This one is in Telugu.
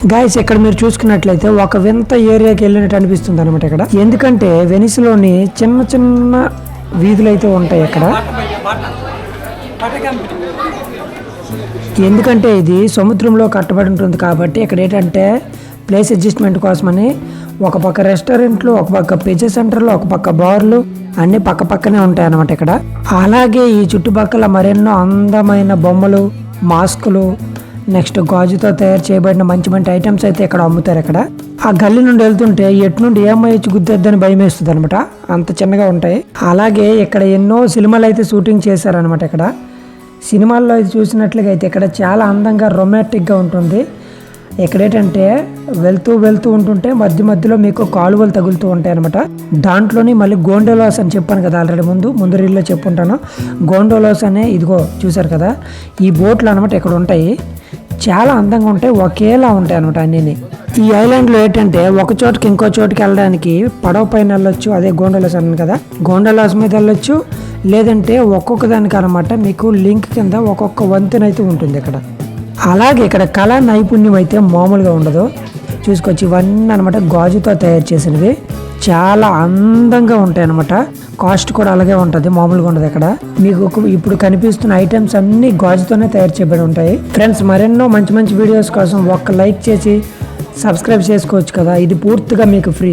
గాయస్ ఇక్కడ మీరు చూసుకున్నట్లయితే ఒక వింత ఏరియాకి వెళ్ళినట్టు అనిపిస్తుంది అనమాట ఇక్కడ. ఎందుకంటే వెనిస్లోని చిన్న చిన్న వీధులు అయితే ఉంటాయి ఇక్కడ ఎందుకంటే ఇది సముద్రంలో కట్టబడి ఉంటుంది కాబట్టి ఇక్కడ ఏంటంటే ప్లేస్ అడ్జస్ట్మెంట్ కోసమని ఒక పక్క రెస్టారెంట్లు ఒక పక్క పిజ్జా సెంటర్లు ఒక పక్క బార్లు అన్ని పక్క పక్కనే ఉంటాయి అన్నమాట ఇక్కడ. అలాగే ఈ చుట్టుపక్కల మరెన్నో అందమైన బొమ్మలు మాస్కులు నెక్స్ట్ గాజుతో తయారు చేయబడిన మంచి మంచి ఐటమ్స్ అయితే ఇక్కడ అమ్ముతారు ఇక్కడ. ఆ గల్లి నుండి వెళ్తుంటే ఎటు నుండి ఏమై గుద్దేద్దని భయం వేస్తుంది అనమాట. అంత చిన్నగా ఉంటాయి. అలాగే ఇక్కడ ఎన్నో సినిమాలు అయితే షూటింగ్ చేశారనమాట ఇక్కడ. సినిమాల్లో అయితే చూసినట్లుగా అయితే ఇక్కడ చాలా అందంగా రొమాంటిక్గా ఉంటుంది. ఇక్కడ ఏంటంటే వెళ్తూ వెళ్తూ ఉంటుంటే మధ్య మధ్యలో మీకు కాలువలు తగులుతూ ఉంటాయి అనమాట దాంట్లోని మళ్ళీ గోండోలాస్ అని చెప్పాను కదా ఆల్రెడీ ముందు ముందు రీల్లో చెప్పుంటాను. గోండోలాస్ అనే ఇదిగో చూసారు కదా ఈ బోట్లు అనమాట ఇక్కడ ఉంటాయి. చాలా అందంగా ఉంటాయి ఒకేలా ఉంటాయి అనమాట అన్నీ ఈ ఐలాండ్లో ఏంటంటే ఒక చోటుకి ఇంకో చోటుకి వెళ్ళడానికి పడవ పైన వెళ్ళొచ్చు అదే గోండోలాస్ అన్నాను కదా. గోండోలాస్ మీద వెళ్ళొచ్చు లేదంటే ఒక్కొక్క దానికి అనమాట మీకు లింక్ కింద ఒక్కొక్క వంతెన అయితే ఉంటుంది ఇక్కడ. అలాగే ఇక్కడ కళా నైపుణ్యం అయితే మామూలుగా ఉండదు. చూసుకోవచ్చు ఇవన్నీ అనమాట గాజుతో తయారు చేసినవి. చాలా అందంగా ఉంటాయి అనమాట కాస్ట్ కూడా అలాగే ఉంటుంది మామూలుగా ఉండదు ఇక్కడ మీకు ఇప్పుడు కనిపిస్తున్న ఐటమ్స్ అన్ని గాజుతోనే తయారు చేయబడి ఉంటాయి. ఫ్రెండ్స్ మరెన్నో మంచి మంచి వీడియోస్ కోసం ఒక్క లైక్ చేసి సబ్స్క్రైబ్ చేసుకోవచ్చు కదా. ఇది పూర్తిగా మీకు ఫ్రీ